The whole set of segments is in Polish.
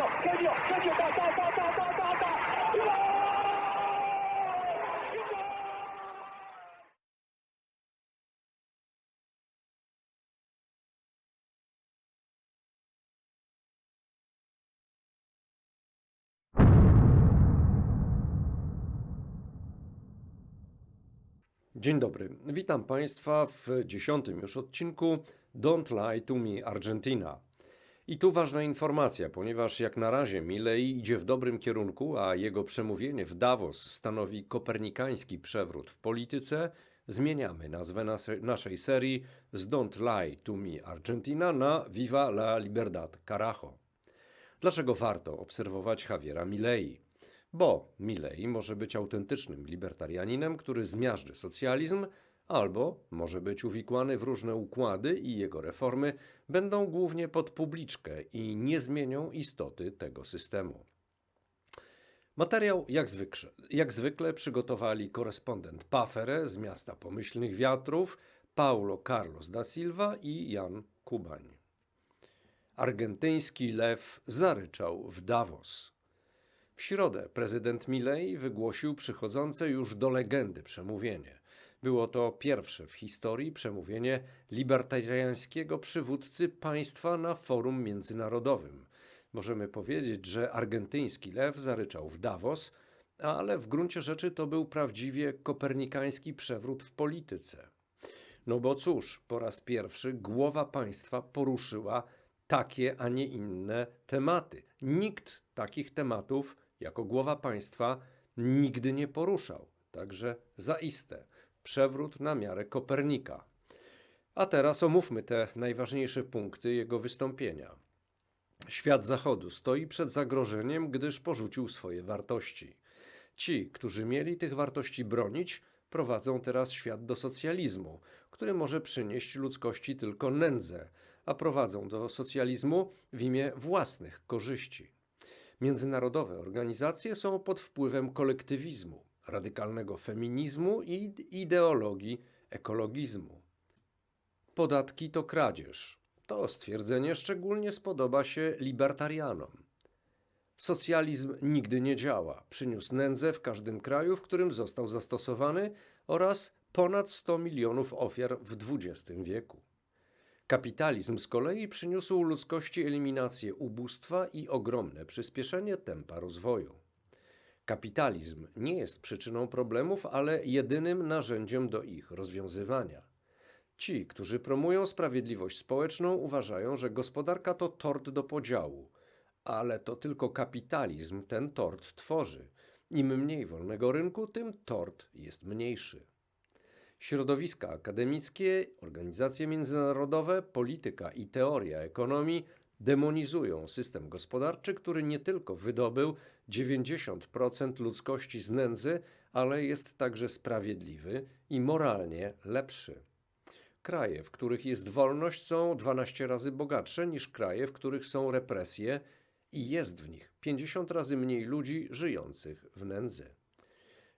ta, ta. Gol! Dzień dobry. Witam Państwa w dziesiątym już odcinku Don't Lie to Me Argentina. I tu ważna informacja, ponieważ jak na razie Milei idzie w dobrym kierunku, a jego przemówienie w Davos stanowi kopernikański przewrót w polityce, zmieniamy nazwę nase- naszej serii z Don't Lie to Me Argentina na Viva la Libertad Carajo. Dlaczego warto obserwować Javiera Milei? Bo Milei może być autentycznym libertarianinem, który zmiażdży socjalizm, albo może być uwikłany w różne układy i jego reformy będą głównie pod publiczkę i nie zmienią istoty tego systemu. Materiał jak zwykle, jak zwykle przygotowali korespondent Pafere z miasta Pomyślnych Wiatrów, Paulo Carlos da Silva i Jan Kubań. Argentyński lew zaryczał w Davos. W środę prezydent Milei wygłosił przychodzące już do legendy przemówienie. Było to pierwsze w historii przemówienie libertariańskiego przywódcy państwa na forum międzynarodowym. Możemy powiedzieć, że argentyński lew zaryczał w Davos, ale w gruncie rzeczy to był prawdziwie kopernikański przewrót w polityce. No bo cóż, po raz pierwszy głowa państwa poruszyła takie, a nie inne tematy. Nikt takich tematów jako głowa państwa nigdy nie poruszał. Także zaiste przewrót na miarę Kopernika. A teraz omówmy te najważniejsze punkty jego wystąpienia. Świat Zachodu stoi przed zagrożeniem, gdyż porzucił swoje wartości. Ci, którzy mieli tych wartości bronić, prowadzą teraz świat do socjalizmu, który może przynieść ludzkości tylko nędzę, a prowadzą do socjalizmu w imię własnych korzyści. Międzynarodowe organizacje są pod wpływem kolektywizmu, radykalnego feminizmu i ideologii ekologizmu. Podatki to kradzież. To stwierdzenie szczególnie spodoba się libertarianom. Socjalizm nigdy nie działa. Przyniósł nędzę w każdym kraju, w którym został zastosowany oraz ponad 100 milionów ofiar w XX wieku. Kapitalizm z kolei przyniósł ludzkości eliminację ubóstwa i ogromne przyspieszenie tempa rozwoju. Kapitalizm nie jest przyczyną problemów, ale jedynym narzędziem do ich rozwiązywania. Ci, którzy promują sprawiedliwość społeczną, uważają, że gospodarka to tort do podziału, ale to tylko kapitalizm ten tort tworzy. Im mniej wolnego rynku, tym tort jest mniejszy. Środowiska akademickie, organizacje międzynarodowe, polityka i teoria ekonomii demonizują system gospodarczy, który nie tylko wydobył 90% ludzkości z nędzy, ale jest także sprawiedliwy i moralnie lepszy. Kraje, w których jest wolność, są 12 razy bogatsze niż kraje, w których są represje i jest w nich 50 razy mniej ludzi żyjących w nędzy.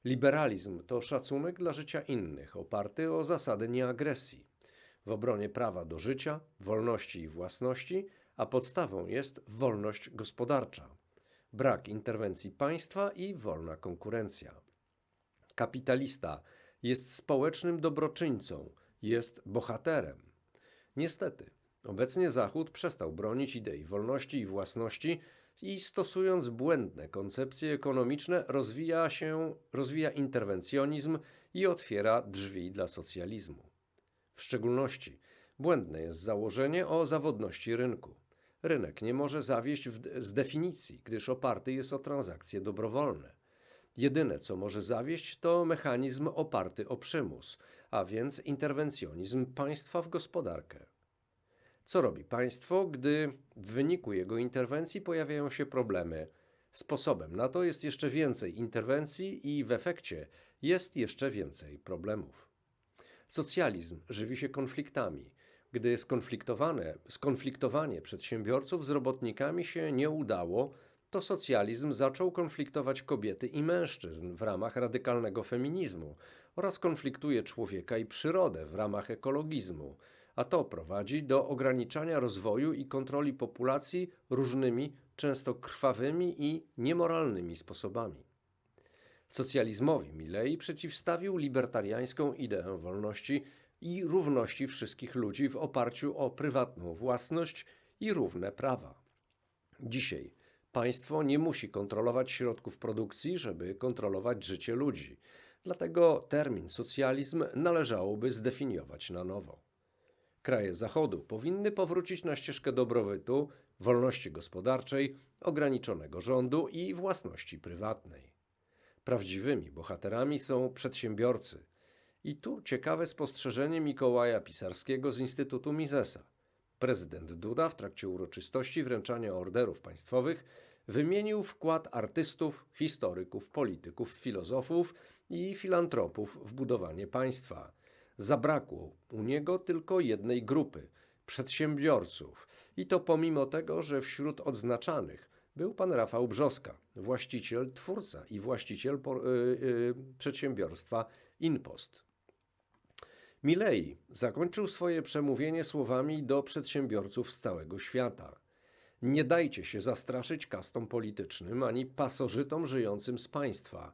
Liberalizm to szacunek dla życia innych, oparty o zasady nieagresji, w obronie prawa do życia, wolności i własności, a podstawą jest wolność gospodarcza, brak interwencji państwa i wolna konkurencja. Kapitalista jest społecznym dobroczyńcą, jest bohaterem. Niestety, obecnie Zachód przestał bronić idei wolności i własności i stosując błędne koncepcje ekonomiczne rozwija się, rozwija interwencjonizm i otwiera drzwi dla socjalizmu. W szczególności błędne jest założenie o zawodności rynku. Rynek nie może zawieść w, z definicji, gdyż oparty jest o transakcje dobrowolne. Jedyne, co może zawieść, to mechanizm oparty o przymus, a więc interwencjonizm państwa w gospodarkę. Co robi państwo, gdy w wyniku jego interwencji pojawiają się problemy? Sposobem na to jest jeszcze więcej interwencji i w efekcie jest jeszcze więcej problemów. Socjalizm żywi się konfliktami. Gdy skonfliktowane, skonfliktowanie przedsiębiorców z robotnikami się nie udało, to socjalizm zaczął konfliktować kobiety i mężczyzn w ramach radykalnego feminizmu oraz konfliktuje człowieka i przyrodę w ramach ekologizmu, a to prowadzi do ograniczania rozwoju i kontroli populacji różnymi, często krwawymi i niemoralnymi sposobami. Socjalizmowi Milei przeciwstawił libertariańską ideę wolności i równości wszystkich ludzi w oparciu o prywatną własność i równe prawa. Dzisiaj państwo nie musi kontrolować środków produkcji, żeby kontrolować życie ludzi. Dlatego termin socjalizm należałoby zdefiniować na nowo. Kraje Zachodu powinny powrócić na ścieżkę dobrobytu, wolności gospodarczej, ograniczonego rządu i własności prywatnej. Prawdziwymi bohaterami są przedsiębiorcy. I tu ciekawe spostrzeżenie Mikołaja Pisarskiego z Instytutu Misesa. Prezydent Duda w trakcie uroczystości wręczania orderów państwowych wymienił wkład artystów, historyków, polityków, filozofów i filantropów w budowanie państwa. Zabrakło u niego tylko jednej grupy przedsiębiorców, i to pomimo tego, że wśród odznaczanych był pan Rafał Brzoska, właściciel, twórca i właściciel por- y, y, przedsiębiorstwa Inpost. Milei zakończył swoje przemówienie słowami do przedsiębiorców z całego świata. Nie dajcie się zastraszyć kastom politycznym ani pasożytom żyjącym z państwa.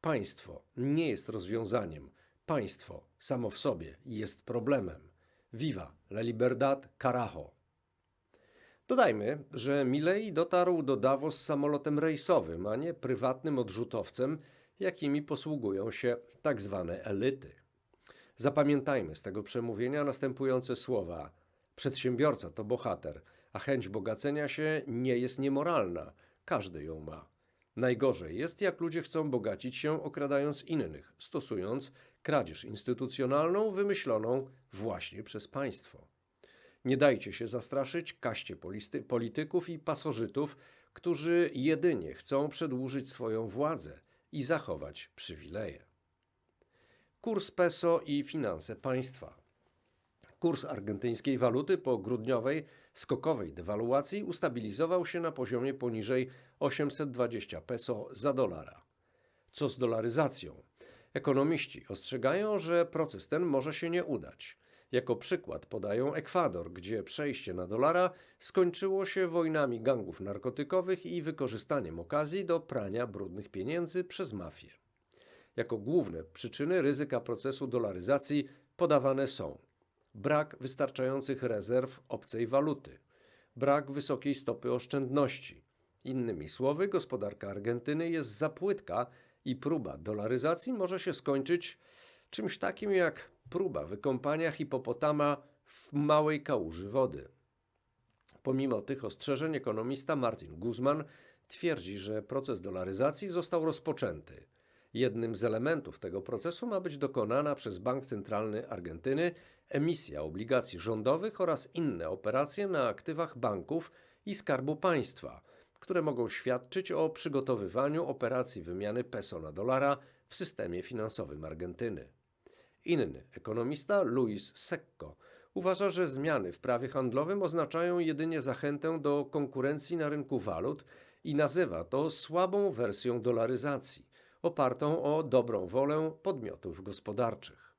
Państwo nie jest rozwiązaniem. Państwo samo w sobie jest problemem. Viva la libertad, carajo! Dodajmy, że Milei dotarł do Davos samolotem rejsowym, a nie prywatnym odrzutowcem, jakimi posługują się tak zwane elity. Zapamiętajmy z tego przemówienia następujące słowa: Przedsiębiorca to bohater, a chęć bogacenia się nie jest niemoralna. Każdy ją ma. Najgorzej jest, jak ludzie chcą bogacić się, okradając innych, stosując kradzież instytucjonalną wymyśloną właśnie przez państwo. Nie dajcie się zastraszyć kaście polityków i pasożytów, którzy jedynie chcą przedłużyć swoją władzę i zachować przywileje. Kurs peso i finanse państwa. Kurs argentyńskiej waluty po grudniowej skokowej dewaluacji ustabilizował się na poziomie poniżej 820 peso za dolara. Co z dolaryzacją? Ekonomiści ostrzegają, że proces ten może się nie udać. Jako przykład podają Ekwador, gdzie przejście na dolara skończyło się wojnami gangów narkotykowych i wykorzystaniem okazji do prania brudnych pieniędzy przez mafię. Jako główne przyczyny ryzyka procesu dolaryzacji podawane są brak wystarczających rezerw obcej waluty, brak wysokiej stopy oszczędności. Innymi słowy, gospodarka Argentyny jest za płytka i próba dolaryzacji może się skończyć czymś takim jak próba wykąpania hipopotama w małej kałuży wody. Pomimo tych ostrzeżeń, ekonomista Martin Guzman twierdzi, że proces dolaryzacji został rozpoczęty. Jednym z elementów tego procesu ma być dokonana przez Bank Centralny Argentyny emisja obligacji rządowych oraz inne operacje na aktywach banków i skarbu państwa, które mogą świadczyć o przygotowywaniu operacji wymiany peso na dolara w systemie finansowym Argentyny. Inny ekonomista, Luis Secco, uważa, że zmiany w prawie handlowym oznaczają jedynie zachętę do konkurencji na rynku walut i nazywa to słabą wersją dolaryzacji, opartą o dobrą wolę podmiotów gospodarczych.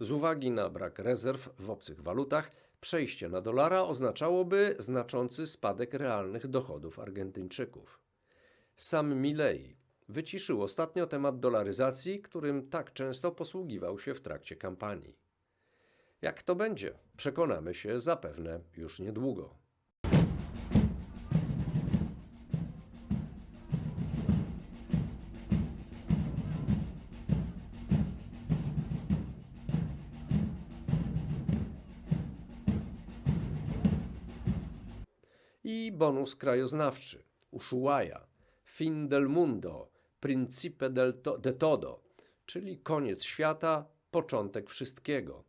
Z uwagi na brak rezerw w obcych walutach, przejście na dolara oznaczałoby znaczący spadek realnych dochodów Argentyńczyków. Sam Milei wyciszył ostatnio temat dolaryzacji, którym tak często posługiwał się w trakcie kampanii. Jak to będzie, przekonamy się zapewne już niedługo. I bonus krajoznawczy Ushuaia, fin del mundo, principe del to, de todo, czyli koniec świata, początek wszystkiego.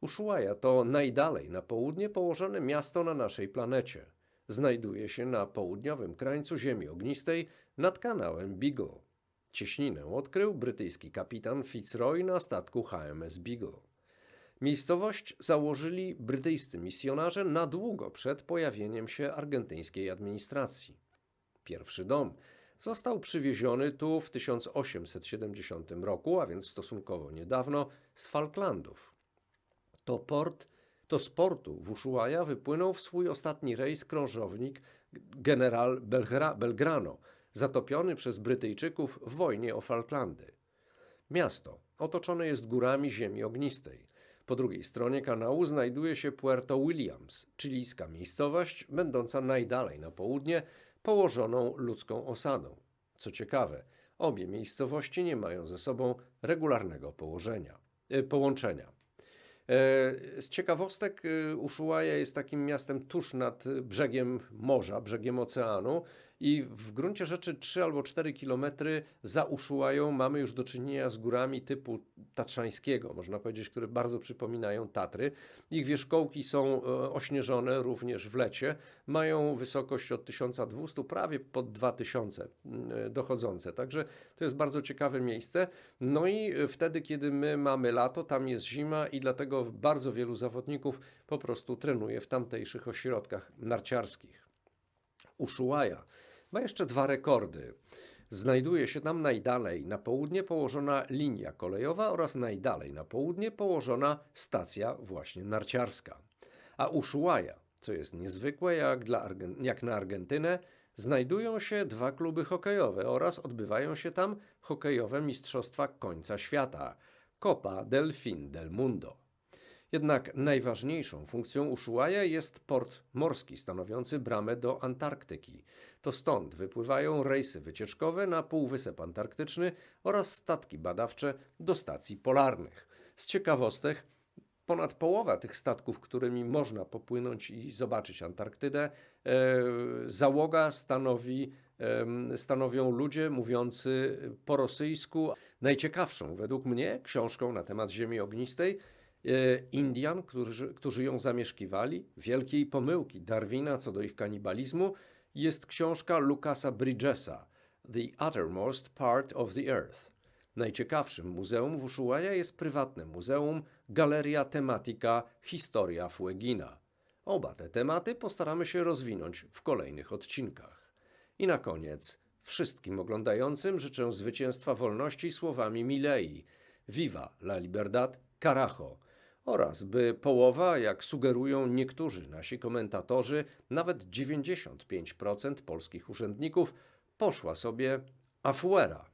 Ushuaia to najdalej na południe położone miasto na naszej planecie. Znajduje się na południowym krańcu Ziemi Ognistej nad kanałem Beagle. Cieśninę odkrył brytyjski kapitan Fitzroy na statku HMS Beagle. Miejscowość założyli brytyjscy misjonarze na długo przed pojawieniem się argentyńskiej administracji. Pierwszy dom został przywieziony tu w 1870 roku, a więc stosunkowo niedawno, z Falklandów. To port, To z portu w Ushuaia wypłynął w swój ostatni rejs krążownik general Belgra- Belgrano, zatopiony przez Brytyjczyków w wojnie o Falklandy. Miasto otoczone jest górami ziemi ognistej. Po drugiej stronie kanału znajduje się Puerto Williams, chilijska miejscowość, będąca najdalej na południe, położoną ludzką osadą. Co ciekawe, obie miejscowości nie mają ze sobą regularnego położenia, e, połączenia. E, Z ciekawostek, e, Ushuaia jest takim miastem tuż nad brzegiem morza, brzegiem oceanu i w gruncie rzeczy 3 albo 4 kilometry za Ushuaią mamy już do czynienia z górami typu tatrzańskiego, można powiedzieć, które bardzo przypominają Tatry. Ich wierzchołki są e, ośnieżone również w lecie, mają wysokość od 1200 prawie pod 2000 mm, dochodzące, także to jest bardzo ciekawe miejsce. No i e, wtedy, kiedy my mamy lato, tam jest zima i dlatego bardzo wielu zawodników po prostu trenuje w tamtejszych ośrodkach narciarskich. Ushuaia ma jeszcze dwa rekordy. Znajduje się tam najdalej na południe położona linia kolejowa oraz najdalej na południe położona stacja właśnie narciarska. A Ushuaia, co jest niezwykłe jak, dla jak na Argentynę, znajdują się dwa kluby hokejowe oraz odbywają się tam hokejowe mistrzostwa końca świata Copa del Fin del Mundo. Jednak najważniejszą funkcją Ushuaia jest port morski stanowiący bramę do Antarktyki. To stąd wypływają rejsy wycieczkowe na Półwysep Antarktyczny oraz statki badawcze do stacji polarnych. Z ciekawostek, ponad połowa tych statków, którymi można popłynąć i zobaczyć Antarktydę, e, załoga stanowi, stanowią ludzie mówiący po rosyjsku. Najciekawszą według mnie książką na temat Ziemi Ognistej Indian, którzy, którzy ją zamieszkiwali, wielkiej pomyłki Darwina co do ich kanibalizmu, jest książka Lucasa Bridgesa The Uttermost Part of the Earth. Najciekawszym muzeum w Ushuaia jest prywatne muzeum Galeria Tematica Historia Fuegina. Oba te tematy postaramy się rozwinąć w kolejnych odcinkach. I na koniec wszystkim oglądającym życzę zwycięstwa wolności słowami Milei. Viva la libertad, carajo! Oraz by połowa, jak sugerują niektórzy nasi komentatorzy, nawet 95% polskich urzędników poszła sobie afuera.